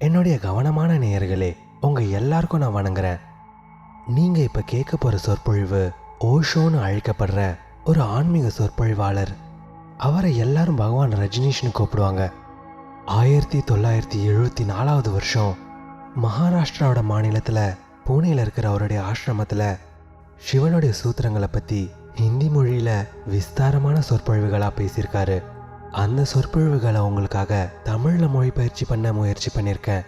என்னுடைய கவனமான நேயர்களே உங்கள் எல்லாருக்கும் நான் வணங்குறேன். நீங்கள் இப்போ கேட்க போகிற சொற்பொழிவு ஓஷோன்னு அழைக்கப்படுற ஒரு ஆன்மீக சொற்பொழிவாளர். அவரை எல்லாரும் பகவான் ரஜினிஷ்னு கூப்பிடுவாங்க. ஆயிரத்தி தொள்ளாயிரத்தி எழுபத்தி நாலாவது வருஷம் மகாராஷ்டிராவோட மாநிலத்தில் பூனேல இருக்கிற அவருடைய ஆசிரமத்தில் சிவனுடைய சூத்திரங்களை பற்றி ஹிந்தி மொழியில் விஸ்தாரமான சொற்பொழிவுகளாக பேசியிருக்காரு. அந்த சொற்பொழிவுகளை உங்களுக்காக தமிழில் மொழிபெயர்ச்சி பண்ண முயற்சி பண்ணியிருக்கேன்.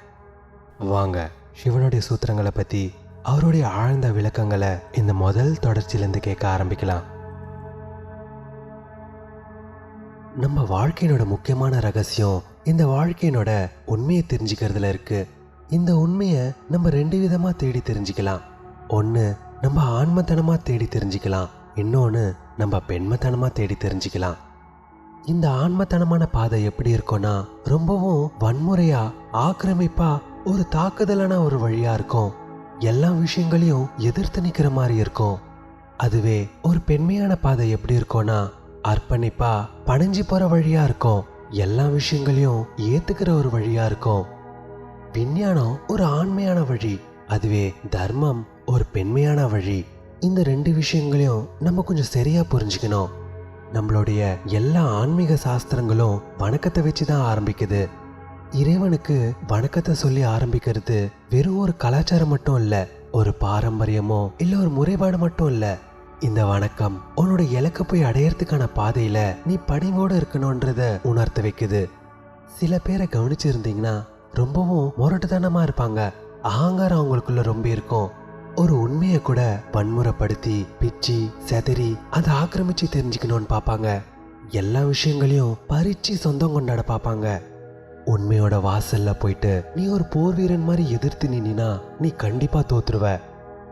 வாங்க சிவனுடைய சூத்திரங்களை பற்றி அவருடைய ஆழ்ந்த விளக்கங்களை இந்த முதல் தொடர்ச்சியிலேருந்து கேட்க ஆரம்பிக்கலாம். நம்ம வாழ்க்கையினோட முக்கியமான ரகசியம் இந்த வாழ்க்கையினோட உண்மையை தெரிஞ்சுக்கிறதுல இருக்கு. இந்த உண்மையை நம்ம ரெண்டு விதமாக தேடி தெரிஞ்சுக்கலாம். ஒன்று நம்ம ஆன்மத்தனமாக தேடி தெரிஞ்சுக்கலாம். இன்னொன்று நம்ம பெண்மத்தனமாக தேடி தெரிஞ்சுக்கலாம். இந்த ஆன்மத்தனமான பாதை எப்படி இருக்கும்னா ரொம்பவும் வன்முறையா ஆக்கிரமிப்பா ஒரு தாக்குதலான ஒரு வழியா இருக்கும். எல்லா விஷயங்களையும் எதிர்த்து நிக்கிற மாதிரி இருக்கும். அதுவே ஒரு பெண்மையான பாதை எப்படி இருக்கும்னா அர்ப்பணிப்பா பணிஞ்சு போற வழியா இருக்கும். எல்லா விஷயங்களையும் ஏத்துக்கிற ஒரு வழியா இருக்கும். விஞ்ஞானம் ஒரு ஆண்மையான வழி அதுவே தர்மம் ஒரு பெண்மையான வழி. இந்த ரெண்டு விஷயங்களையும் நம்ம கொஞ்சம் சரியா புரிஞ்சுக்கணும். நம்மளுடைய எல்லா ஆன்மீக சாஸ்திரங்களும் வணக்கத்தை வச்சு தான் ஆரம்பிக்குது. இறைவனுக்கு வணக்கத்தை சொல்லி ஆரம்பிக்கிறது வெறும் ஒரு கலாச்சாரம் மட்டும் இல்லை ஒரு பாரம்பரியமோ இல்லை ஒரு முறைபாடு மட்டும் இல்லை. இந்த வணக்கம் உன்னோட இலக்க போய் அடையறதுக்கான பாதையில நீ பணிவோடு இருக்கணும்ன்றத உணர்த்த வைக்குது. சில பேரை கவனிச்சிருந்தீங்கன்னா ரொம்பவும் முரட்டுத்தனமா இருப்பாங்க. அகங்காரம் அவங்களுக்குள்ள ரொம்ப இருக்கும். ஒரு உண்மையை கூட வன்முறைப்படுத்தி பிச்சு செதறி அதை ஆக்கிரமிச்சு தெரிஞ்சுக்கணும்னு பார்ப்பாங்க. எல்லா விஷயங்களையும் பறிச்சு சொந்தம் கொண்டாட பார்ப்பாங்க. உண்மையோட வாசல்ல போயிட்டு நீ ஒரு போர் வீரன் மாதிரி எதிர்த்து நின்னா நீ கண்டிப்பா தோத்துருவ.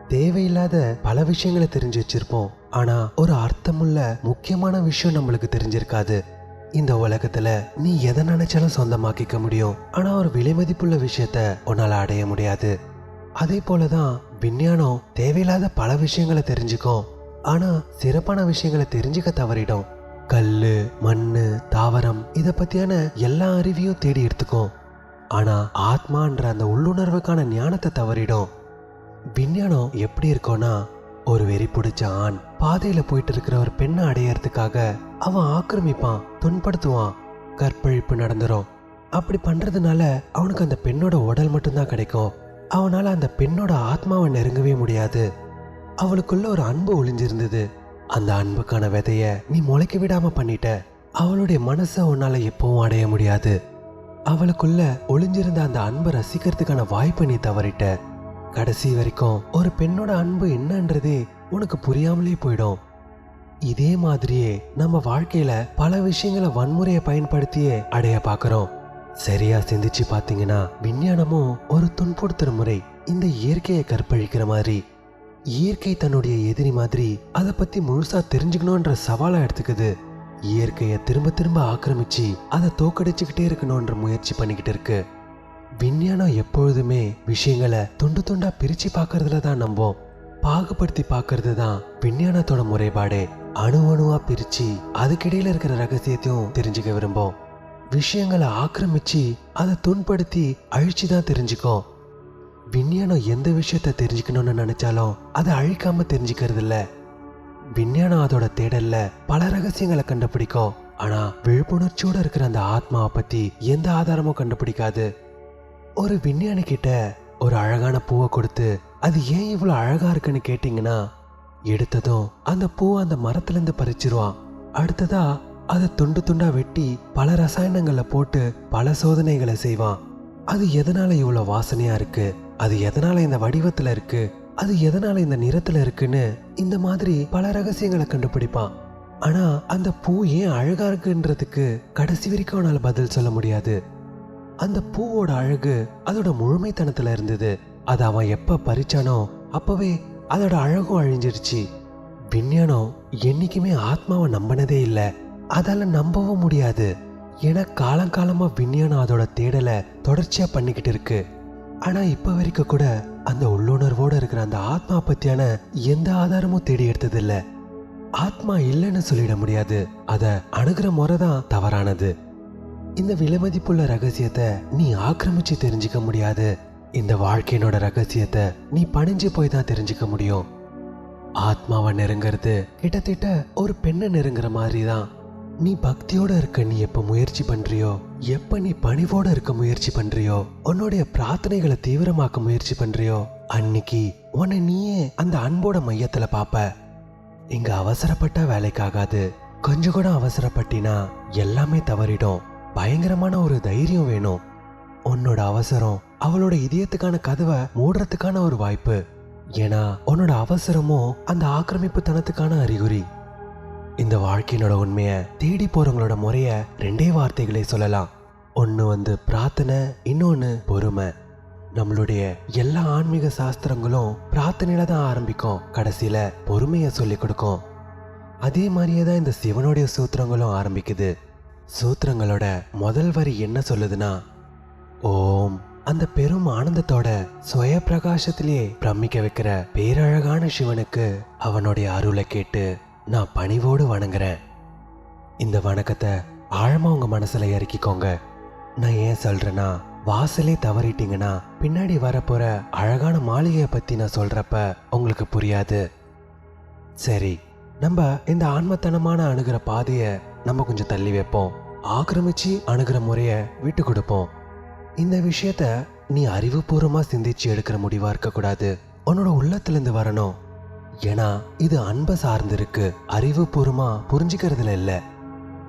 தேவையில்லாத பல விஷயங்களை தெரிஞ்சு வச்சிருப்போம். ஆனா ஒரு அர்த்தமுள்ள முக்கியமான விஷயம் நம்மளுக்கு தெரிஞ்சிருக்காது. இந்த உலகத்துல நீ எதை நினைச்சாலும் சொந்தமாக்கிக்க முடியும். ஆனா ஒரு விலைமதிப்புள்ள விஷயத்த உன்னால அடைய முடியாது. அதே போலதான் விஞ்ஞானம் தேவையில்லாத பல விஷயங்களை தெரிஞ்சுக்கும் ஆனா சிறப்பான விஷயங்களை தெரிஞ்சுக்க தவறிடும் கல்லு மண் தாவரம் இதை பத்தியான எல்லா அறிவையும் தேடி எடுத்துக்கும் ஆனா ஆத்மான்ற அந்த உள்ளுணர்வுக்கான ஞானத்தை தவறிடும் விஞ்ஞானம் எப்படி இருக்கும்னா ஒரு வெறி பிடிச்ச ஆண் பாதையில போயிட்டு இருக்கிற ஒரு பெண்ணை அடையறதுக்காக அவன் ஆக்கிரமிப்பான் துன்படுத்துவான் கற்பழிப்பு நடந்துரும். அப்படி பண்றதுனால அவனுக்கு அந்த பெண்ணோட உடல் மட்டும்தான் கிடைக்கும். அவனால் அந்த பெண்ணோட ஆத்மாவை நெருங்கவே முடியாது. அவளுக்குள்ள ஒரு அன்பு ஒளிஞ்சிருந்தது. அந்த அன்புக்கான விதைய நீ முளைக்க விடாம பண்ணிட்ட. அவளுடைய மனசை உன்னால எப்பவும் அடைய முடியாது. அவளுக்குள்ள ஒளிஞ்சிருந்த அந்த அன்பை ரசிக்கிறதுக்கான வாய்ப்பை நீ தவறிட்ட. கடைசி வரைக்கும் ஒரு பெண்ணோட அன்பு என்னன்றதே உனக்கு புரியாமலே போயிடும். இதே மாதிரியே நம்ம வாழ்க்கையில பல விஷயங்களை வன்முறையை பயன்படுத்தியே அடைய பார்க்குறோம் சரியா சிந்திச்சு பாத்தீங்கன்னா விஞ்ஞானமும் ஒரு துன்புறுத்துற முறை இந்த இயற்கையை கற்பழிக்கிற மாதிரி. இயற்கை தன்னுடைய எதிரி மாதிரி அதை பத்தி முழுசா தெரிஞ்சுக்கணுன்ற சவாலா எடுத்துக்குது. இயற்கையை திரும்ப திரும்ப ஆக்கிரமிச்சு அதை தோக்கடிச்சுக்கிட்டே இருக்கணும்ன்ற முயற்சி பண்ணிக்கிட்டு இருக்கு. விஞ்ஞானம் எப்பொழுதுமே விஷயங்களை துண்டு துண்டா பிரிச்சு பார்க்கறதுல தான் நம்போம் பாகுபடுத்தி பார்க்கறது தான் விஞ்ஞானத்தோட முறைப்பாடே. அணு அணுவா பிரிச்சு அதுக்கிடையில இருக்கிற ரகசியத்தையும் தெரிஞ்சுக்க விரும்போம் விஷயங்களை ஆக்கிரமிச்சு அதை துன்படுத்தி அழிச்சு தான் தெரிஞ்சுக்கும். விஞ்ஞானம் எந்த விஷயத்த தெரிஞ்சுக்கணும்னு நினைச்சாலும் அதை அழிக்காம தெரிஞ்சுக்கிறது இல்லை விஞ்ஞானம் அதோட தேடல்ல பல ரகசியங்களை கண்டுபிடிக்கும். ஆனா விழிப்புணர்ச்சியோட இருக்கிற அந்த ஆத்மாவை பத்தி எந்த ஆதாரமும் கண்டுபிடிக்காது. ஒரு விஞ்ஞானி கிட்ட ஒரு அழகான பூவை கொடுத்து அது ஏன் இவ்வளோ அழகா இருக்குன்னு கேட்டிங்கன்னா எடுத்ததும் அந்த பூவை அந்த மரத்துலேருந்து பறிச்சிருவான். அடுத்ததா அதை துண்டு துண்டா வெட்டி பல ரசாயனங்களை போட்டு பல சோதனைகளை செய்வான். அது எதனால இவ்வளவு வாசனையா இருக்கு? அது எதனால இந்த வடிவத்துல இருக்கு? அது எதனால இந்த நிறத்துல இருக்குன்னு இந்த மாதிரி பல ரகசியங்களை கண்டுபிடிப்பான். ஆனா அந்த பூ ஏன் அழகா இருக்குன்றதுக்கு கடைசி வரைக்கும் அவனால பதில் சொல்ல முடியாது. அந்த பூவோட அழகு அதோட முழுமைத்தனத்துல இருந்தது. அதை அவன் எப்ப பறிச்சானோ அப்பவே அதோட அழகும் அழிஞ்சிருச்சு. விஞ்ஞானம் என்னைக்குமே ஆத்மாவை நம்பினதே இல்லை. அதால நம்பவும் முடியாது. ஏன்னா காலங்காலமாக விஞ்ஞானம் அதோட தேடலை தொடர்ச்சியாக பண்ணிக்கிட்டு இருக்கு. ஆனா இப்போ வரைக்கும் கூட அந்த உள்ளுணர்வோட இருக்கிற அந்த ஆத்மா பற்றியான எந்த ஆதாரமும் தேடி எடுத்ததில்லை. ஆத்மா இல்லைன்னு சொல்லிட முடியாது. அதை அணுகிற முறை தான் தவறானது. இந்த விலைமதிப்புள்ள ரகசியத்தை நீ ஆக்கிரமிச்சு தெரிஞ்சுக்க முடியாது. இந்த வாழ்க்கையினோட ரகசியத்தை நீ பணிஞ்சு போய் தான் தெரிஞ்சுக்க முடியும். ஆத்மாவை நெருங்கிறது கிட்டத்தட்ட ஒரு பெண்ணை நெருங்குற மாதிரி தான். நீ பக்தியோட இருக்க நீ எப்ப முயற்சி பண்றியோ எப்ப நீ பணிவோட இருக்க முயற்சி பண்றியோ உன்னுடைய பிரார்த்தனைகளை தீவிரமாக்க முயற்சி பண்றியோ அன்னைக்கு உன்னை நீயே அந்த அன்போட மையத்துல பாப்ப. இங்க அவசரப்பட்டா வேலைக்காகாது. கொஞ்சம் கூட அவசரப்பட்டினா எல்லாமே தவறிடும். பயங்கரமான ஒரு தைரியம் வேணும். உன்னோட அவசரம் அவளோட இதயத்துக்கான கதவை மூடுறதுக்கான ஒரு வாய்ப்பு. ஏன்னா உன்னோட அவசரமும் அந்த ஆக்கிரமிப்பு தனத்துக்கான அறிகுறி. இந்த வாழ்க்கையினோட உண்மையை தேடி போறவங்களோட முறைய ரெண்டே வார்த்தைகளே சொல்லலாம். ஒன்று வந்து பிரார்த்தனை இன்னொன்று பொறுமை. நம்மளுடைய எல்லா ஆன்மீக சாஸ்திரங்களும் பிரார்த்தனையில தான் ஆரம்பிக்கும். கடைசியில பொறுமையை சொல்லி கொடுக்கும். அதே மாதிரியே தான் இந்த சிவனுடைய சூத்திரங்களும் ஆரம்பிக்குது. சூத்திரங்களோட முதல் வரி என்ன சொல்லுதுன்னா ஓம். அந்த பெரும் ஆனந்தத்தோட சுய பிரகாசத்திலேயே பிரமிக்க வைக்கிற பேரழகான சிவனுக்கு அவனுடைய அருளை கேட்டு நான் பணிவோடு வணங்குறேன். இந்த வணக்கத்தை ஆழமா உங்க மனசுல இறக்கிக்கோங்க. நான் ஏன் சொல்றேன்னா வாசலே தவறிட்டீங்கன்னா பின்னாடி வரப்போற அழகான மாளிகையை பத்தி நான் சொல்றப்ப உங்களுக்கு புரியாது. சரி நம்ம இந்த ஆன்மத்தனமான அணுகிற பாதையை நம்ம கொஞ்சம் தள்ளி வைப்போம். ஆக்கிரமிச்சு அணுகிற முறைய விட்டு கொடுப்போம். இந்த விஷயத்த நீ அறிவுபூர்வமா சிந்திச்சு எடுக்கிற முடிவா இருக்கக்கூடாது. உன்னோட உள்ளத்துலேருந்து வரணும். ஏன்னா இது அன்பை சார்ந்திருக்கு. அறிவுபூர்வமா புரிஞ்சுக்கிறதுல இல்ல.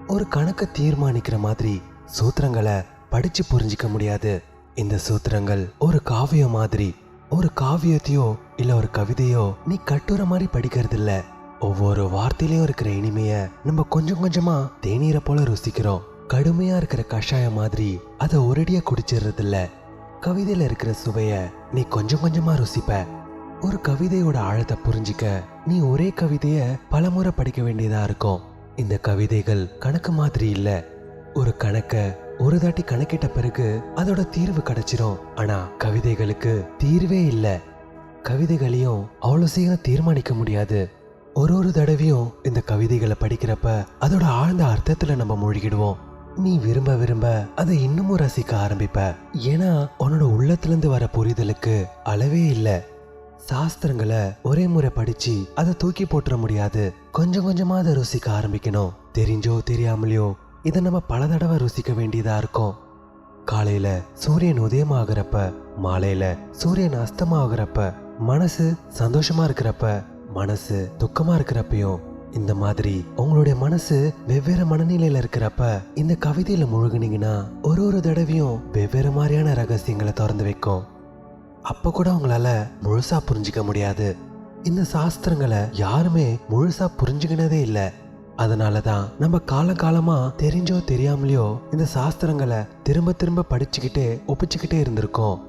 ஒரு கணக்கை தீர்மானிக்கிற மாதிரி சூத்திரங்களை படிச்சு புரிஞ்சிக்க முடியாது. இந்த சூத்திரங்கள் ஒரு காவியம் மாதிரி. ஒரு காவியத்தையோ இல்ல ஒரு கவிதையோ நீ கட்டுற மாதிரி படிக்கிறது இல்ல ஒவ்வொரு வார்த்தையிலயும் இருக்கிற இனிமைய நம்ம கொஞ்சம் கொஞ்சமா தேநீரை போல ருசிக்கிறோம். கடுமையா இருக்கிற கஷாயம் மாதிரி அதை ஒரடியா குடிச்சிடுறது இல்ல கவிதையில இருக்கிற சுவைய நீ கொஞ்சம் கொஞ்சமா ருசிப்ப. ஒரு கவிதையோட ஆழத்தை புரிஞ்சிக்க நீ ஒரே கவிதைய பலமுறை படிக்க வேண்டியதா இருக்கும். இந்த கவிதைகள் கணக்கு மாதிரி இல்ல. ஒரு கணக்க ஒரு தாட்டி கணக்கிட்ட பிறகு அதோட தீர்வு கிடைச்சிரும். ஆனா கவிதைகளுக்கு தீர்வே இல்ல. கவிதைகளையும் அவ்வளவு சீக்கிரம் தீர்மானிக்க முடியாது. ஒரு ஒரு தடவையும் இந்த கவிதைகளை படிக்கிறப்ப அதோட ஆழ்ந்த அர்த்தத்துல நம்ம மூழ்கிடுவோம். நீ விரும்ப விரும்ப அதை இன்னமும் ரசிக்க ஆரம்பிப்ப. ஏன்னா உன்னோட உள்ளத்துல இருந்து வர புரிதலுக்கு அளவே இல்லை. சாஸ்திரங்களை ஒரே முறை படிச்சு அதை தூக்கி போட்டுற முடியாது. கொஞ்சம் கொஞ்சமா அதை ருசிக்க ஆரம்பிக்கணும். தெரிஞ்சோ தெரியாமலையோ இதை நம்ம பல தடவை ருசிக்க வேண்டியதா இருக்கும். காலையில சூரியன் உதயமாகறப்ப மாலையில சூரியன் அஸ்தமாகறப்ப மனசு சந்தோஷமா இருக்கிறப்ப மனசு துக்கமா இருக்கிறப்பையும் இந்த மாதிரி உங்களுடைய மனசு வெவ்வேறு மனநிலையில இருக்கிறப்ப இந்த கவிதையில முழுகுனீங்கன்னா ஒரு ஒரு தடவையும் வெவ்வேறு மாதிரியான ரகசியங்களை திறந்து வைக்கும். அப்போ கூட அவங்களால முழுசா புரிஞ்சுக்க முடியாது. இந்த சாஸ்திரங்களை யாருமே முழுசா புரிஞ்சுக்கினதே இல்லை. அதனால தான் நம்ம காலகாலமாக தெரிஞ்சோ தெரியாமலையோ இந்த சாஸ்திரங்களை திரும்ப திரும்ப படிச்சுக்கிட்டே ஒப்பிச்சுக்கிட்டே இருந்திருக்கோம்.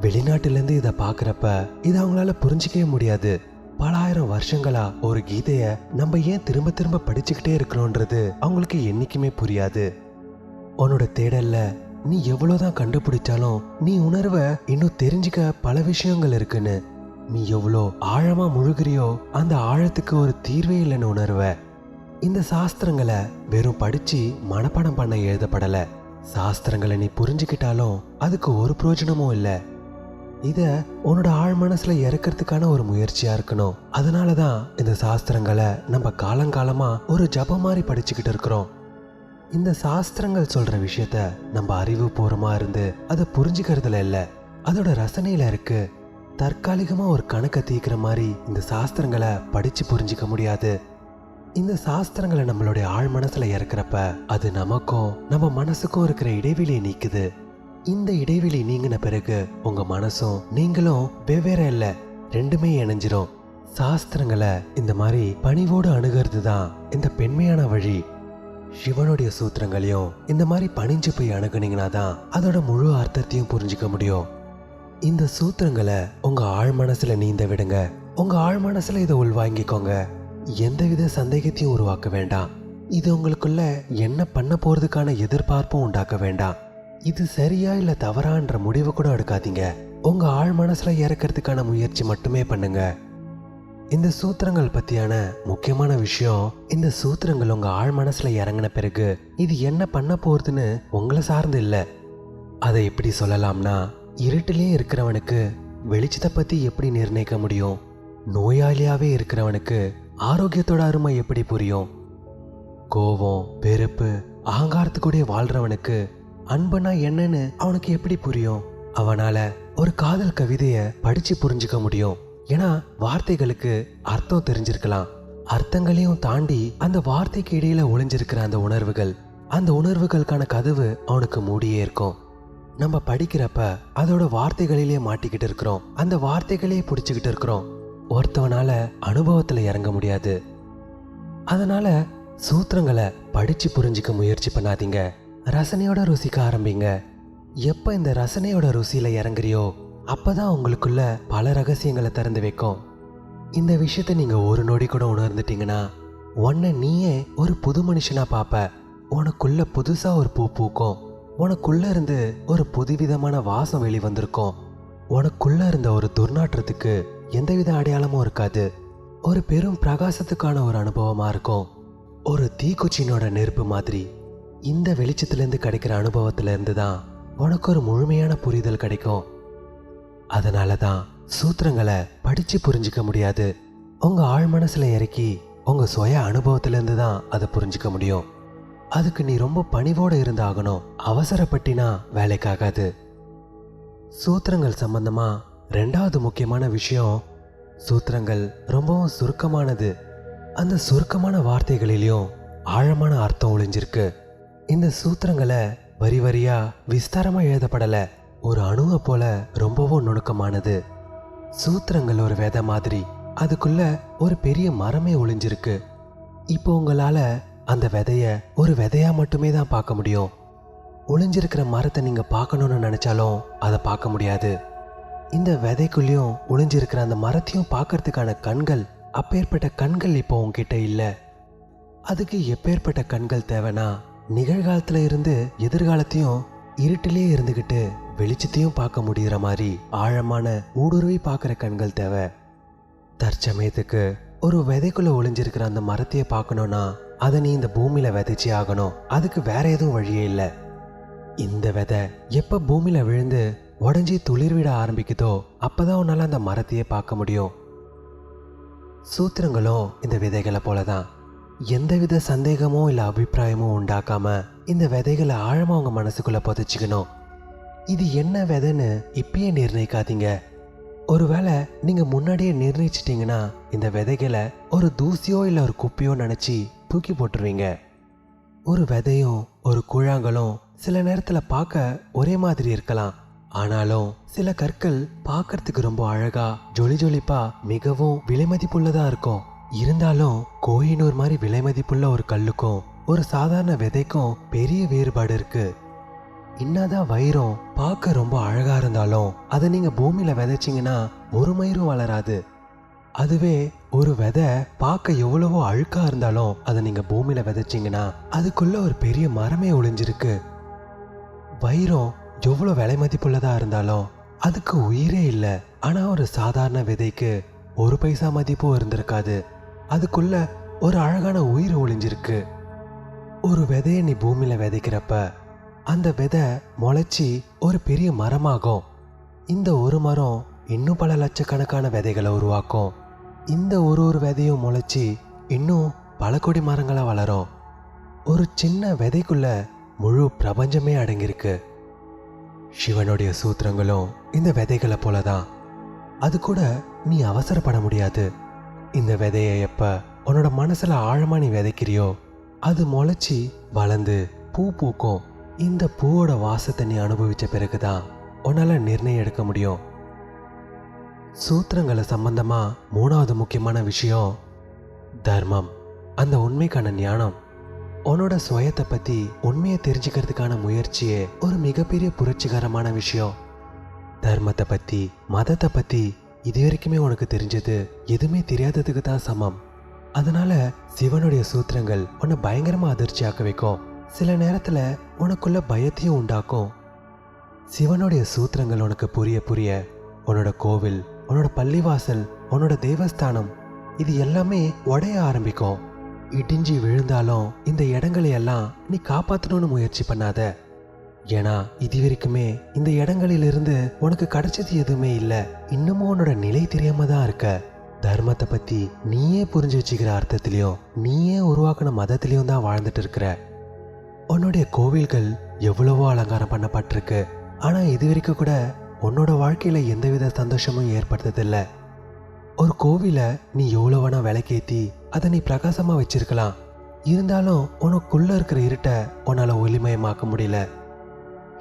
வெளிநாட்டிலேருந்து இதை பார்க்குறப்ப இதை அவங்களால புரிஞ்சிக்கவே முடியாது. பல ஆயிரம் வருஷங்களா ஒரு கீதையை நம்ம ஏன் திரும்ப திரும்ப படிச்சுக்கிட்டே இருக்கிறோன்றது அவங்களுக்கு என்றைக்குமே புரியாது. உன்னோட தேடல்ல நீ எவ்வளோதான் கண்டுபிடிச்சாலும் நீ உணர்வ இன்னும் தெரிஞ்சுக்க பல விஷயங்கள் இருக்குன்னு. நீ எவ்வளோ ஆழமா முழுகிறியோ அந்த ஆழத்துக்கு ஒரு தீர்வே இல்லைன்னு உணர்வ. இந்த சாஸ்திரங்களை வெறும் படிச்சு மனப்பாடம் பண்ண எழுதப்படல. சாஸ்திரங்களை நீ புரிஞ்சுக்கிட்டாலும் அதுக்கு ஒரு பிரயோஜனமும் இல்லை. இத உன்னோட ஆழ் மனசுல இறக்கிறதுக்கான ஒரு முயற்சியா இருக்கணும். அதனால தான் இந்த சாஸ்திரங்களை நம்ம காலங்காலமா ஒரு ஜபம் மாதிரி படிச்சுக்கிட்டு இருக்கிறோம். இந்த சாஸ்திரங்கள் சொல்ற விஷயத்த நம்ம அறிவுபூர்வமா இருந்து அதை புரிஞ்சுக்கிறதுல இல்ல. அதோட ரசனையில இருக்கு. தற்காலிகமா ஒரு கணக்கை தீக்கிற மாதிரி இந்த சாஸ்திரங்களை படிச்சு புரிஞ்சுக்க முடியாது. இந்த சாஸ்திரங்களை நம்மளுடைய ஆழ் மனசுல இறக்குறப்ப அது நமக்கும் நம்ம மனசுக்கும் இருக்கிற இடைவெளியை நீக்குது. இந்த இடைவெளி நீங்கின பிறகு உங்க மனசும் நீங்களும் வெவ்வேறு இல்ல ரெண்டுமே இணைஞ்சிரும். சாஸ்திரங்களை இந்த மாதிரி பணிவோடு அணுகிறது தான் இந்த பெண்மையான வழி. சிவனுடைய சூத்திரங்களையும் இந்த மாதிரி பணிஞ்சு போய் அணுகுனீங்கன்னா தான் அதோட முழு அர்த்தத்தையும் புரிஞ்சுக்க முடியும். இந்த சூத்திரங்களை உங்க ஆழ் மனசுல நீந்த விடுங்க. உங்க ஆழ் மனசுல இதை உள்வாங்கிக்கோங்க. எந்தவித சந்தேகத்தையும் உருவாக்க வேண்டாம். இது உங்களுக்குள்ள என்ன பண்ண போறதுக்கான எதிர்பார்ப்பும் உண்டாக்க வேண்டாம். இது சரியா இல்ல தவறான்ற முடிவு கூட எடுக்காதீங்க. உங்க ஆழ் மனசுல இறக்கிறதுக்கான முயற்சி மட்டுமே பண்ணுங்க. இந்த சூத்திரங்கள் பத்தியான முக்கியமான விஷயம் இந்த சூத்திரங்கள் உங்க ஆழ் மனசுல இறங்கின பிறகு இது என்ன பண்ண போறதுன்னு உங்களை சார்ந்து இல்லை. அதை எப்படி சொல்லலாம்னா இருட்டிலே இருக்கிறவனுக்கு வெளிச்சத்தை பத்தி எப்படி நிர்ணயிக்க முடியும்? நோயாளியாவே இருக்கிறவனுக்கு ஆரோக்கியத்தோட அருமை எப்படி புரியும்? கோபம் வெறுப்பு அகங்காரத்துக்கூடயே வாழ்றவனுக்கு அன்புனா என்னன்னு அவனுக்கு எப்படி புரியும்? அவனால ஒரு காதல் கவிதைய படிச்சு புரிஞ்சுக்க முடியும். ஏன்னா வார்த்தைகளுக்கு அர்த்தம் தெரிஞ்சிருக்கலாம். அர்த்தங்களையும் தாண்டி அந்த வார்த்தைக்கு இடையில ஒளிஞ்சிருக்கிற அந்த உணர்வுகள் அந்த உணர்வுகளுக்கான கதவு அவனுக்கு மூடியே இருக்கும். நம்ம படிக்கிறப்ப அதோட வார்த்தைகளிலே மாட்டிக்கிட்டு இருக்கிறோம். அந்த வார்த்தைகளையே பிடிச்சுக்கிட்டு இருக்கிறோம். ஒருத்தவனால அனுபவத்துல இறங்க முடியாது. அதனால சூத்திரங்களை படிச்சு புரிஞ்சுக்க முயற்சி பண்ணாதீங்க. ரசனையோட ருசிக்க ஆரம்பிங்க. எப்ப இந்த ரசனையோட ருசியில இறங்குறியோ அப்பதான் உங்களுக்குள்ள பல ரகசியங்களை திறந்து வைக்கும். இந்த விஷயத்தை நீங்க ஒரு நொடி கூட உணர்ந்துட்டீங்கன்னா உன்னை நீயே ஒரு புது மனுஷனா பாப்ப. உனக்குள்ள புதுசா ஒரு பூ பூக்கும். உனக்குள்ள இருந்து ஒரு புதுவிதமான வாசம் வெளிவந்திருக்கும் உனக்குள்ள இருந்த ஒரு துர்நாற்றத்துக்கு எந்தவித அடையாளமும் இருக்காது. ஒரு பெரும் பிரகாசத்துக்கான ஒரு அனுபவமா இருக்கும். ஒரு தீக்குச்சினோட நெருப்பு மாதிரி இந்த வெளிச்சத்துலேருந்து கிடைக்கிற அனுபவத்துல இருந்து தான் உனக்கு ஒரு முழுமையான புரிதல் கிடைக்கும். அதனால தான் சூத்திரங்களை படித்து புரிஞ்சுக்க முடியாது. உங்க ஆழ் மனசுல இறக்கி உங்கள் சுய அனுபவத்திலேருந்து தான் அதை புரிஞ்சுக்க முடியும். அதுக்கு நீ ரொம்ப பணிவோடு இருந்தாகணும். அவசரப்பட்டினா வேலைக்காகாது. சூத்திரங்கள் சம்பந்தமாக ரெண்டாவது முக்கியமான விஷயம் சூத்திரங்கள் ரொம்பவும் சுருக்கமானது. அந்த சுருக்கமான வார்த்தைகளிலையும் ஆழமான அர்த்தம் ஒளிஞ்சிருக்கு. இந்த சூத்திரங்களை வரி வரியா விஸ்தாரமாக எழுதப்படலை. ஒரு அணுவை போல ரொம்பவும் நுணுக்கமானது. சூத்திரங்கள் ஒரு விதை மாதிரி. அதுக்குள்ள ஒரு பெரிய மரமே ஒளிஞ்சிருக்கு. இப்போ உங்களால அந்த விதைய ஒரு விதையா மட்டுமே தான் பார்க்க முடியும். ஒளிஞ்சிருக்கிற மரத்தை நீங்க பார்க்கணும்னு நினைச்சாலும் அதை பார்க்க முடியாது. இந்த விதைக்குள்ளேயும் ஒளிஞ்சிருக்கிற அந்த மரத்தையும் பார்க்கறதுக்கான கண்கள் அப்பேற்பட்ட கண்கள் இப்போ உங்ககிட்ட இல்லை. அதுக்கு எப்பேற்பட்ட கண்கள் தேவைன்னா நிகழ்காலத்துல இருந்து எதிர்காலத்தையும் இருட்டிலே இருந்துகிட்டு வெளிச்சத்தையும் பார்க்க முடிகிற மாதிரி ஆழமான ஊடுருவி பார்க்குற கண்கள் தேவை. தற்சமயத்துக்கு ஒரு விதைக்குள்ள ஒளிஞ்சிருக்கிற அந்த மரத்தையே பார்க்கணும்னா அதை நீ இந்த பூமியில விதைச்சே ஆகணும். அதுக்கு வேற எதுவும் வழியே இல்லை. இந்த விதை எப்ப பூமியில விழுந்து உடஞ்சி துளிர்விட ஆரம்பிக்குதோ அப்பதான் உன்னால அந்த மரத்தையே பார்க்க முடியும். சூத்திரங்களும் இந்த விதைகளை போலதான். எந்தவித சந்தேகமோ இல்லை அபிப்பிராயமோ உண்டாக்காம இந்த விதைகளை ஆழமாக உங்க மனசுக்குள்ள புதைச்சிக்கணும். இது என்ன விதைன்னு இப்பயே நிர்ணயிக்காதீங்க. ஒருவேளை நீங்க முன்னாடியே நிர்ணயிச்சிட்டீங்கன்னா இந்த விதைகளை ஒரு தூசியோ இல்லை ஒரு குப்பையோ நினச்சி தூக்கி போட்டுருவீங்க. ஒரு விதையும் ஒரு கூழாங்கலும் சில நேரத்தில் பார்க்க ஒரே மாதிரி இருக்கலாம். ஆனாலும் சில கற்கள் பார்க்கறதுக்கு ரொம்ப அழகா ஜொலி ஜொலிப்பா மிகவும் விலைமதிப்புள்ளதா இருக்கும். இருந்தாலும் கோயினூர் மாதிரி விலை மதிப்புள்ள ஒரு கல்லுக்கும் ஒரு சாதாரண விதைக்கும் பெரிய வேறுபாடு இருக்கு. என்னதான் வைரம் பார்க்க ரொம்ப அழகா இருந்தாலும் அதை நீங்க பூமியில விதைச்சிங்கன்னா ஒரு மயிரும் வளராது. அதுவே ஒரு விதை பார்க்க எவ்வளவோ அழுக்கா இருந்தாலும் அதை நீங்க பூமியில விதைச்சிங்கன்னா அதுக்குள்ள ஒரு பெரிய மரமே ஒளிஞ்சிருக்கு. வைரம் எவ்வளோ விலை மதிப்புள்ளதா இருந்தாலும் அதுக்கு உயிரே இல்லை. ஆனா ஒரு சாதாரண விதைக்கு ஒரு பைசா மதிப்பும் இருந்திருக்காது. அதுக்குள்ள ஒரு அழகான உயிர் ஒளிஞ்சிருக்கு. ஒரு விதையை நீ பூமியில விதைக்கிறப்ப அந்த விதை முளைச்சி ஒரு பெரிய மரமாகும். இந்த ஒரு மரம் இன்னும் பல லட்சக்கணக்கான விதைகளை உருவாக்கும். இந்த ஒரு ஒரு விதையும் முளைச்சி இன்னும் பல கோடி மரங்களாக வளரும். ஒரு சின்ன விதைக்குள்ள முழு பிரபஞ்சமே அடங்கியிருக்கு. சிவனுடைய சூத்திரங்களும் இந்த விதைகளை போலதான். அது கூட நீ அவசரப்பட முடியாது. இந்த விதையை எப்போ உன்னோட மனசில் ஆழமாக நீ விதைக்கிறியோ அது முளைச்சி வளர்ந்து பூ பூக்கும். இந்த பூவோட வாசத்தை நீ அனுபவித்த பிறகு தான் உன்னால் நிர்ணயம் எடுக்க முடியும். சூத்திரங்களை சம்பந்தமாக மூணாவது முக்கியமான விஷயம் தர்மம். அந்த உண்மைக்கான ஞானம். உன்னோட சுயத்தை பற்றி உண்மையை தெரிஞ்சுக்கிறதுக்கான முயற்சியே ஒரு மிகப்பெரிய புரட்சிகரமான விஷயம். தர்மத்தை பற்றி மதத்தை பற்றி இது வரைக்குமே உனக்கு தெரிஞ்சது எதுவுமே தெரியாததுக்கு தான் சமம். அதனால சிவனுடைய சூத்திரங்கள் உன்னை பயங்கரமா அதிர்ச்சியாக்க வைக்கும். சில நேரத்துல உனக்குள்ள பயத்தையும் உண்டாக்கும். சிவனுடைய சூத்திரங்கள் உனக்கு புரிய புரிய உன்னோட கோவில் உன்னோட பள்ளிவாசல் உன்னோட தேவஸ்தானம் இது எல்லாமே உடைய ஆரம்பிக்கும். இடிஞ்சி விழுந்தாலும் இந்த இடங்களை எல்லாம் நீ காப்பாத்தணும்னு முயற்சி பண்ணாத. ஏன்னா இது வரைக்குமே இந்த இடங்களிலிருந்து உனக்கு கிடைச்சது எதுவுமே இல்லை. இன்னமும் உன்னோட நிலை தெரியாம தான் இருக்க. தர்மத்தை பத்தி நீயே புரிஞ்சு வச்சுக்கிற அர்த்தத்திலையும் நீயே உருவாக்கின மதத்திலையும் தான் வாழ்ந்துட்டு இருக்கிற. உன்னுடைய கோவில்கள் எவ்வளவோ அலங்காரம் பண்ணப்பட்டிருக்கு. ஆனா இது வரைக்கும் கூட உன்னோட வாழ்க்கையில எந்தவித சந்தோஷமும் ஏற்படுத்ததில்ல. ஒரு கோவிலை நீ எவ்வளோ வேணா விளக்கேத்தி அதை நீ பிரகாசமா வச்சிருக்கலாம். இருந்தாலும் உனக்குள்ள இருக்கிற இருட்டை உன்னால ஒளிமயமாக்க முடியல.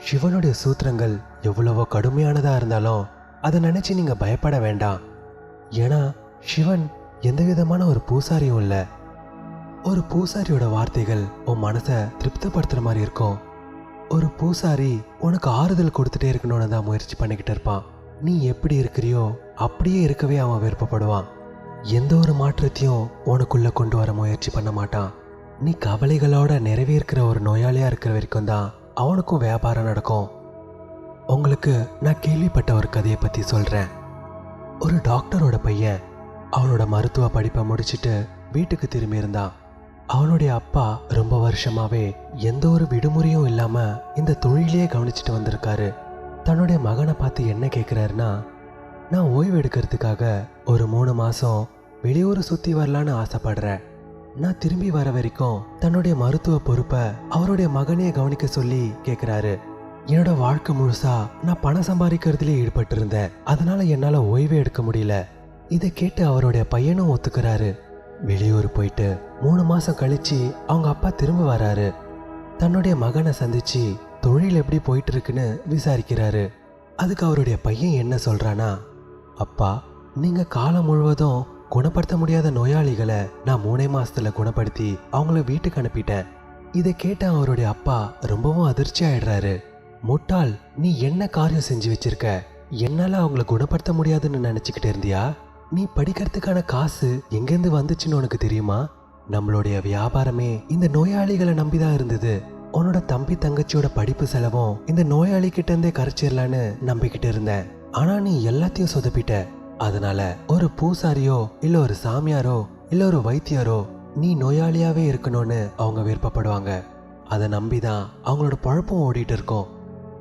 சிவனுடைய சூத்திரங்கள் எவ்வளவோ கடுமையானதாக இருந்தாலும் அதை நினச்சி நீங்கள் பயப்பட வேண்டாம். ஏன்னா சிவன் எந்த விதமான ஒரு பூசாரியும் இல்லை. ஒரு பூசாரியோட வார்த்தைகள் உன் மனசை திருப்திப்படுத்துகிற மாதிரி இருக்கும். ஒரு பூசாரி உனக்கு ஆறுதல் கொடுத்துட்டே இருக்கணும்னு தான் முயற்சி பண்ணிக்கிட்டு இருப்பான். நீ எப்படி இருக்கிறியோ அப்படியே இருக்கவே அவன் விருப்பப்படுவான். எந்த ஒரு மாற்றத்தையும் உனக்குள்ளே கொண்டு வர முயற்சி பண்ண மாட்டான். நீ கவலைகளோட நிறைவேற்கிற ஒரு நோயாளியாக இருக்கிற வரைக்கும் தான் அவனுக்கும் வியாபாரம் நடக்கும். உங்களுக்கு நான் கேள்விப்பட்ட ஒரு கதையை பற்றி சொல்கிறேன் ஒரு டாக்டரோட பையன் அவனோட மருத்துவ படிப்பை முடிச்சுட்டு வீட்டுக்கு திரும்பியிருந்தான் அவனுடைய அப்பா ரொம்ப வருஷமாகவே எந்த ஒரு விடுமுறையும் இல்லாமல் இந்த தொழிலையே கவனிச்சிட்டு வந்திருக்காரு. தன்னுடைய மகனை பார்த்து என்ன கேட்குறாருன்னா நான் ஓய்வு எடுக்கிறதுக்காக ஒரு மூணு மாதம் வெளியூர் சுற்றி வரலான்னு ஆசைப்படுறேன். நான் திரும்பி வர வரைக்கும் தன்னுடைய மருத்துவ பொறுப்பை அவருடைய மகனே கவனிக்க சொல்லி கேட்குறாரு என்னோட வாழ்க்கை முழுசா நான் பணம் சம்பாதிக்கிறதுல ஈடுபட்டிருந்தேன். அதனால என்னால ஓய்வே எடுக்க முடியல. இதை கேட்டு அவருடைய பையனும் ஒத்துக்கிறாரு. வெளியூர் போயிட்டு மூணு மாசம் கழிச்சு அவங்க அப்பா திரும்ப வராரு. தன்னுடைய மகனை சந்திச்சு தொழில் எப்படி போயிட்டு இருக்குன்னு விசாரிக்கிறாரு. அதுக்கு அவருடைய பையன் என்ன சொல்றானா அப்பா நீங்க காலம் முழுவதும் குணப்படுத்த முடியாத நோயாளிகளை நான் மூணே மாசத்துல குணப்படுத்தி அவங்கள வீட்டுக்கு அனுப்பிட்டேன். இதை கேட்ட அவருடைய அப்பா ரொம்பவும் அதிர்ச்சி ஆயிடுறாரு. முட்டாள் நீ என்ன காரியம் செஞ்சு வச்சிருக்க? என்னால அவங்கள குணப்படுத்த முடியாதுன்னு நினைச்சுக்கிட்டு இருந்தியா? நீ படிக்கிறதுக்கான காசு எங்கேருந்து வந்துச்சுன்னு உனக்கு தெரியுமா? நம்மளுடைய வியாபாரமே இந்த நோயாளிகளை நம்பிதான் இருந்தது. உன்னோட தம்பி தங்கச்சியோட படிப்பு செலவும் இந்த நோயாளி கிட்ட இருந்தே கரைச்சிடலான்னு நம்பிக்கிட்டு இருந்தேன். ஆனா நீ எல்லாத்தையும் சொதப்பிட்ட. அதனால ஒரு பூசாரியோ இல்ல ஒரு சாமியாரோ இல்ல ஒரு வைத்தியரோ நீ நோயாளியாவே இருக்கணும்னு அவங்க விருப்பப்படுவாங்க. அதை நம்பிதான் அவங்களோட பழப்பும் ஓடிட்டு இருக்கும்.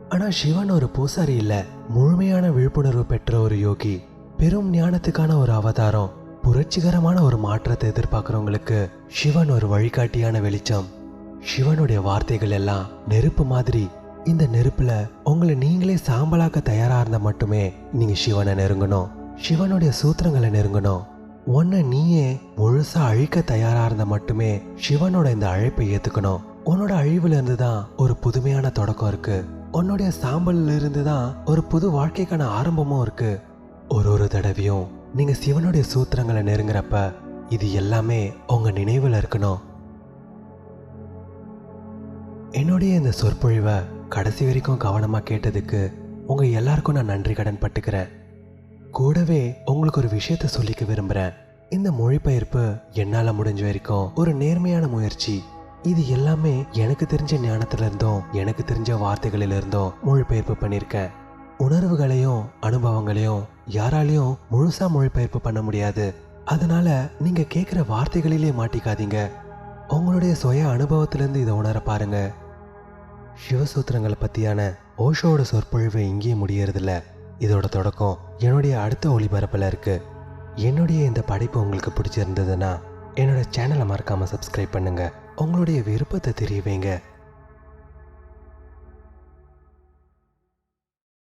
ஆனா சிவன் ஒரு பூசாரி இல்ல. முழுமையான விழிப்புணர்வு பெற்ற ஒரு யோகி. பெரும் ஞானத்துக்கான ஒரு அவதாரம். புரட்சிகரமான ஒரு மாற்றத்தை எதிர்பார்க்குறவங்களுக்கு சிவன் ஒரு வழிகாட்டியான வெளிச்சம். சிவனுடைய வார்த்தைகள் எல்லாம் நெருப்பு மாதிரி. இந்த நெருப்புல உங்களை நீங்களே சாம்பலாக்க தயாரா இருந்தா மட்டுமே நீங்க சிவனை நெருங்கணும். சிவனுடைய சூத்திரங்களை நெருங்கணும். உன்னை நீயே முழுசா அழிக்க தயாரா இருந்தா மட்டுமே சிவனோட இந்த அழைப்பை ஏத்துக்கணும். உன்னோட அழிவுல இருந்து தான் ஒரு புதுமையான தொடக்கம் இருக்கு. உன்னுடைய சாம்பல்ல இருந்து தான் ஒரு புது வாழ்க்கைக்கான ஆரம்பமும் இருக்கு. ஒரு ஒரு தடவையும் நீங்க சிவனுடைய சூத்திரங்களை நெருங்குறப்ப இது எல்லாமே உங்க நினைவுல இருக்கணும். என்னுடைய இந்த சொற்பொழிவை கடைசி வரைக்கும் கவனமா கேட்டதுக்கு உங்க எல்லாருக்கும் நான் நன்றி கடன் பட்டுக்கிறேன். கூடவே உங்களுக்கு ஒரு விஷயத்த சொல்லிக்க விரும்புகிறேன் இந்த மொழிபெயர்ப்பு என்னால் முடிஞ்ச வரைக்கும் ஒரு நேர்மையான முயற்சி. இது எல்லாமே எனக்கு தெரிஞ்ச ஞானத்துல இருந்தும் எனக்கு தெரிஞ்ச வார்த்தைகளில இருந்தும் மொழிபெயர்ப்பு பண்ணியிருக்கேன் உணர்வுகளையும் அனுபவங்களையும் யாராலையும் முழுசா மொழிபெயர்ப்பு பண்ண முடியாது. அதனால நீங்க கேட்குற வார்த்தைகளிலே மாட்டிக்காதீங்க. உங்களுடைய சுய அனுபவத்திலிருந்து இதை உணர பாருங்க. சிவசூத்திரங்களை பத்தியான ஓஷோட சொற்பொழிவு இங்கேயும் முடியறதில்ல. இதோட தொடக்கம். என்னுடைய அடுத்த ஒளிபரப்பில் இருக்குது என்னுடைய இந்த படைப்பு உங்களுக்கு பிடிச்சிருந்ததுன்னா என்னோட சேனலை மறக்காமல் சப்ஸ்கிரைப் பண்ணுங்கள் உங்களுடைய விருப்பத்தை தெரிய வைங்க.